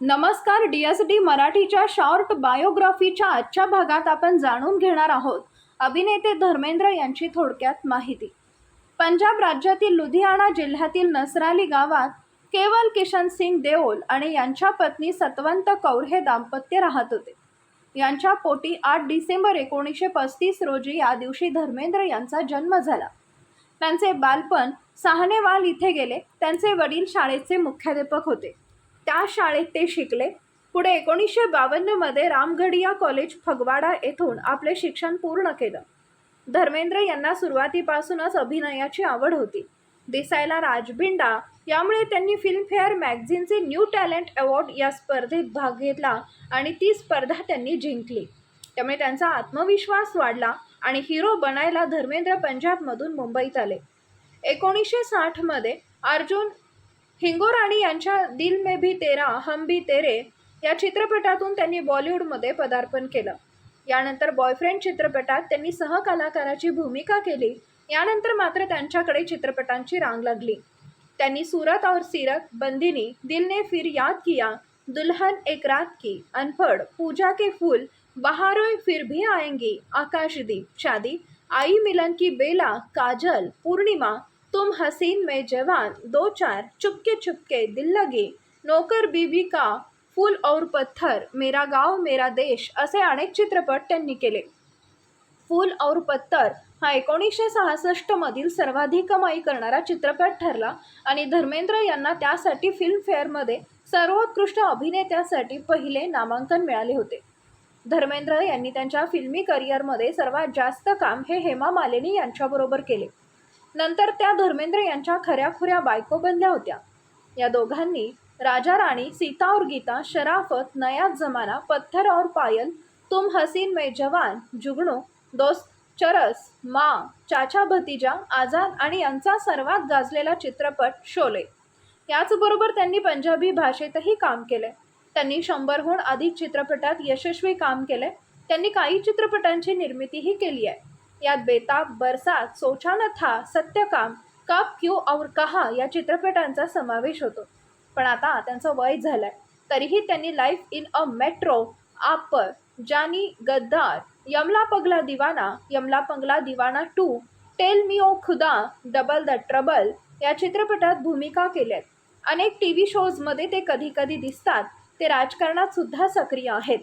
नमस्कार D S D मराठीच्या short बायोग्राफीच्या आजच्या भागात आपण जाणून घेणार आहोत. अभिनेते धर्मेंद्र यांची थोडक्यात माहिती. पंजाब राज्यातील लुधियाना जिल्ह्यातील नसराली गावात केवल किशन सिंग देओल आणि यांच्या पत्नी सतवंत कौर हे दाम्पत्य राहत होते. यांच्या पोटी आठ डिसेंबर एकोणीसशे पस्तीस रोजी या दिवशी धर्मेंद्र यांचा जन्म झाला. त्यांचे बालपण सहानेवाल इथे गेले. त्यांचे वडील शाळेचे मुख्याध्यापक होते. त्या शाळेत ते शिकले. पुढे एकोणीसशे बावन्नमध्ये रामगडिया कॉलेज फगवाडा येथून आपले शिक्षण पूर्ण केलं. धर्मेंद्र यांना सुरुवातीपासूनच अभिनयाची आवड होती. दिसायला राजबिंडा यामुळे त्यांनी फिल्मफेअर मॅगझिनचे न्यू टॅलेंट अवॉर्ड या स्पर्धेत भाग घेतला आणि ती स्पर्धा त्यांनी जिंकली. त्यामुळे त्यांचा आत्मविश्वास वाढला आणि हिरो बनायला धर्मेंद्र पंजाबमधून मुंबईत आले. एकोणीसशे साठमध्ये अर्जुन हिंगोराणी यांच्या दिल मे भी तेरा हम भी तेरे या चित्रपटातून त्यांनी बॉलिवूडमध्ये पदार्पण केलं. यानंतर बॉयफ्रेंड चित्रपटात त्यांनी सहकलाकाराची भूमिका केली. यानंतर मात्र त्यांच्याकडे चित्रपटांची रांग लागली. त्यांनी सूरत और सीरत बंदिनी दिल ने फिर याद किया दुल्हन एक रात की अनपढ़ पूजा के फूल बहारोय फिर भी आएंगी आकाशदीप शादी आई मिलन की बेला काजल पूर्णिमा तुम हसीन में जवान दो चार चुपके चुपके दिल लगे। नौकर बीबी का फूल और पत्थर मेरा गाव मेरा देश असे अनेक चित्रपट त्यांनी केले. फूल और पत्थर हा एकोणीसशे सहासष्टमधील सर्वाधिक कमाई करणारा चित्रपट ठरला आणि धर्मेंद्र यांना त्यासाठी फिल्मफेअरमध्ये सर्वोत्कृष्ट अभिनेत्यासाठी पहिले नामांकन मिळाले होते. धर्मेंद्र यांनी त्यांच्या फिल्मी करिअरमध्ये सर्वात जास्त काम हे हेमा मालिनी यांच्याबरोबर केले. नंतर त्या धर्मेंद्र यांच्या खऱ्याखुऱ्या बायको बनल्या होत्या. या दोघांनी राजा राणी सीता और गीता शराफत नया जमाना पत्थर और पायल तुम हसीन में जवान जुगनू दोस्त चरस मा चाचा भतीजा आझाद आणि यांचा सर्वात गाजलेला चित्रपट शोले. याचबरोबर त्यांनी पंजाबी भाषेतही काम केले. त्यांनी शंभरहून अधिक चित्रपटात यशस्वी काम केले. त्यांनी काही चित्रपटांची निर्मितीही केली आहे. यात बेताब बरसात सोचानथा था सत्यकाम कब क्यू और कहा या चित्रपटांचा समावेश होतो. पण आता त्यांचं वय झालंय. तरीही त्यांनी लाईफ इन अ मेट्रो आप जानी गद्दार यमला पगला दिवाना यमला पगला दिवाना टू टेल मी ओ खुदा डबल द ट्रबल या चित्रपटात भूमिका केल्यात. अनेक टी व्ही शोजमध्ये ते कधी कधी दिसतात. ते राजकारणात सुद्धा सक्रिय आहेत.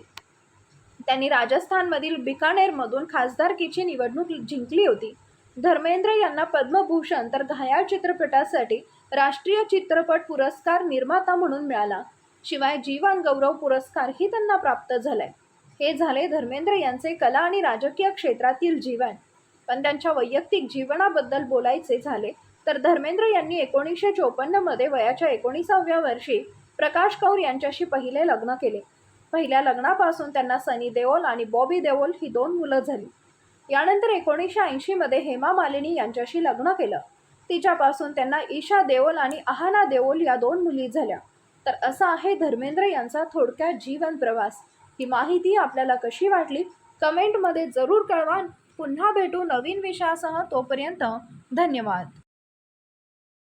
त्यांनी राजस्थानमधील बिकानेरमधून खासदारकीची निवडणूक जिंकली होती. धर्मेंद्र यांना पद्मभूषण तर घायाळ चित्रपटासाठी राष्ट्रीय चित्रपट पुरस्कार निर्माता म्हणून मिळाला. शिवाय जीवन गौरव पुरस्कारही त्यांना प्राप्त झालाय. हे झाले धर्मेंद्र यांचे कला आणि राजकीय क्षेत्रातील जीवन. पण त्यांच्या वैयक्तिक जीवनाबद्दल बोलायचे झाले तर धर्मेंद्र यांनी एकोणीसशे चोपन्नमध्ये वयाच्या एकोणीसाव्या वर्षी प्रकाश कौर यांच्याशी पहिले लग्न केले. पहिल्या लग्नापासून त्यांना सनी देओल आणि बॉबी देओल ही दोन मुलं झाली. यानंतर एकोणीसशे ऐंशीमध्ये हेमा मालिनी यांच्याशी लग्न केलं. तिच्यापासून त्यांना ईशा देओल आणि आहाना देओल या दोन मुली झाल्या. तर असा आहे धर्मेंद्र यांचा थोडक्यात जीवन प्रवास. ही माहिती आपल्याला कशी वाटली? कमेंटमध्ये जरूर कळवा. पुन्हा भेटू नवीन विषयासह तोपर्यंत धन्यवाद.